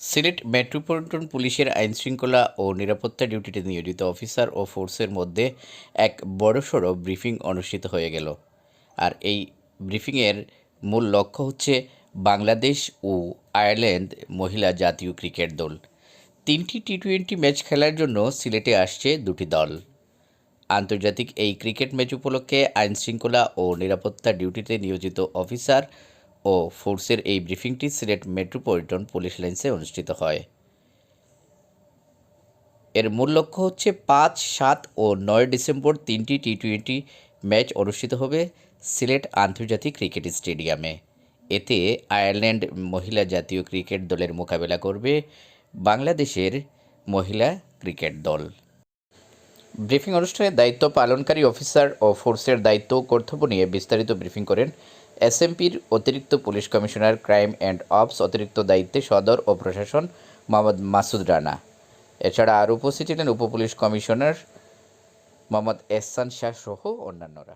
Sylhet metropolitan পুলিশের আইনশৃঙ্খলা ও নিরাপত্তা ডিউটিতে নিয়োজিত অফিসার ও ফোর্সের মধ্যে এক বড়সড় ব্রিফিং অনুষ্ঠিত হয়ে গেল। আর এই ব্রিফিংয়ের মূল লক্ষ্য হচ্ছে বাংলাদেশ ও আয়ারল্যান্ড মহিলা জাতীয় ক্রিকেট দল। তিনটি টি টোয়েন্টি ম্যাচ খেলার জন্য সিলেটে আসছে দুটি দল। আন্তর্জাতিক এই ক্রিকেট ম্যাচ উপলক্ষে আইনশৃঙ্খলা ও নিরাপত্তা ডিউটিতে নিয়োজিত অফিসার ও ফোর্সের এই ব্রিফিংটি সিলেট মেট্রোপলিটন পুলিশ লাইন্সে অনুষ্ঠিত হয়। এর মূল লক্ষ্য হচ্ছে পাঁচ, সাত ও নয় ডিসেম্বর তিনটি টি টোয়েন্টি ম্যাচ অনুষ্ঠিত হবে সিলেট আন্তর্জাতিক ক্রিকেট স্টেডিয়ামে। এতে আয়ারল্যান্ড মহিলা জাতীয় ক্রিকেট দলের মোকাবেলা করবে বাংলাদেশের মহিলা ক্রিকেট দল। ব্রিফিং অনুষ্ঠানে দায়িত্ব পালনকারী অফিসার ও ফোর্সের দায়িত্ব ও কর্তব্য নিয়ে বিস্তারিত ব্রিফিং করেন এসএমপির অতিরিক্ত police commissioner crime and ops, অতিরিক্ত দায়িত্বে সদর ও প্রশাসন মোহাম্মদ মাসুদ রানা। এছাড়া আর উপস্থিত ছিলেন উপপুলিশ কমিশনার মোহাম্মদ এহসান শাহ সহ অন্যান্যরা।